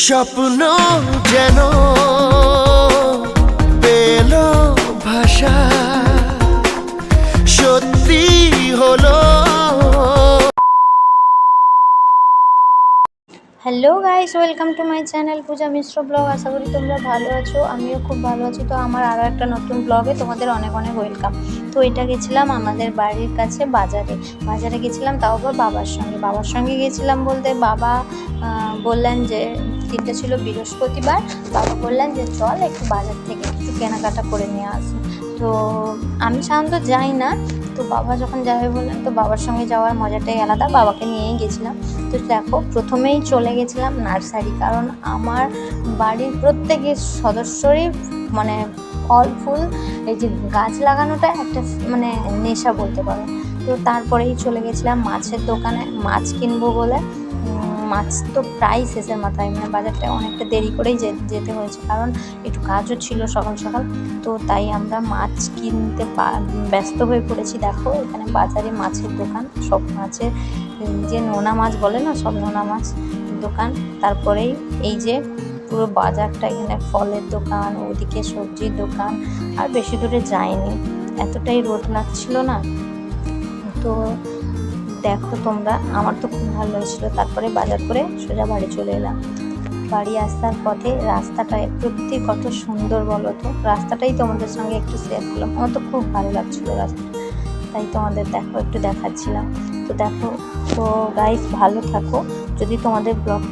স্বপ্ন যেন hello guys welcome to my channel Puja Mishra blog আশা করি তোমরা ভালো আছো, আমিও খুব ভালো আছি। তো আমার আরও একটা নতুন ব্লগে তোমাদের অনেক অনেক ওয়েলকাম তো এটা গেছিলাম আমাদের বাড়ির কাছে বাজারে। বাজারে গেছিলাম, তাও আবার বাবার সঙ্গে। বাবার সঙ্গে গেছিলাম বলতে বাবা বললেন যে, দিনটা ছিল বৃহস্পতিবার। বাবা বললেন যে, চল একটু বাজার থেকে একটু কেনাকাটা করে নিয়ে আসি। তো আমি সাধারণত যাই না। তো বাবা যখন যাবে বললেন, তো বাবার সঙ্গে যাওয়ার মজাটাই আলাদা। বাবাকে নিয়েই গেছিলাম। তো দেখো, প্রথমেই চলে গেছিলাম নার্সারি, কারণ আমার বাড়ির প্রত্যেকের সদস্যরই মানে ফল, ফুল, এই যে গাছ লাগানোটা একটা মানে নেশা বলতে পারো। তো তারপরেই চলে গেছিলাম মাছের দোকানে, মাছ কিনবো বলে। মাছ তো প্রায় শেষের মাথায় মানে বাজারটা অনেকটা দেরি করেই যেতে হয়েছে, কারণ একটু কাজও ছিল সকাল সকাল, তো তাই আমরা মাছ কিনতে ব্যস্ত হয়ে পড়েছি। দেখো, এখানে বাজারে মাছের দোকান, সব মাছের যে নোনা মাছ বলে না, সব নোনা মাছ দোকান, তারপরেই এই যে পুরো বাজারটা, এখানে ফলের দোকান, ওদিকে সবজির দোকান, আর বেশি দূরে যায়নি। এতটাই রোদ লাগছিল না, তো দেখো তোমরা, আমার তো খুব ভালো লাগছিল। তারপরে বাজার করে সোজা বাড়ি চলে এলাম। বাড়ি আসার পথে রাস্তাটা সত্যি কত সুন্দর বলো তো? রাস্তাটাই তোমাদের সঙ্গে একটু শেয়ার করলাম। আমার তো খুব ভালো লাগছিল রাস্তাটা। তাই তোমাদের দেখো, একটু দেখাচ্ছিলাম। তো দেখো, তো গাইস ভালো থাকো। যদি তোমাদের ব্লগটা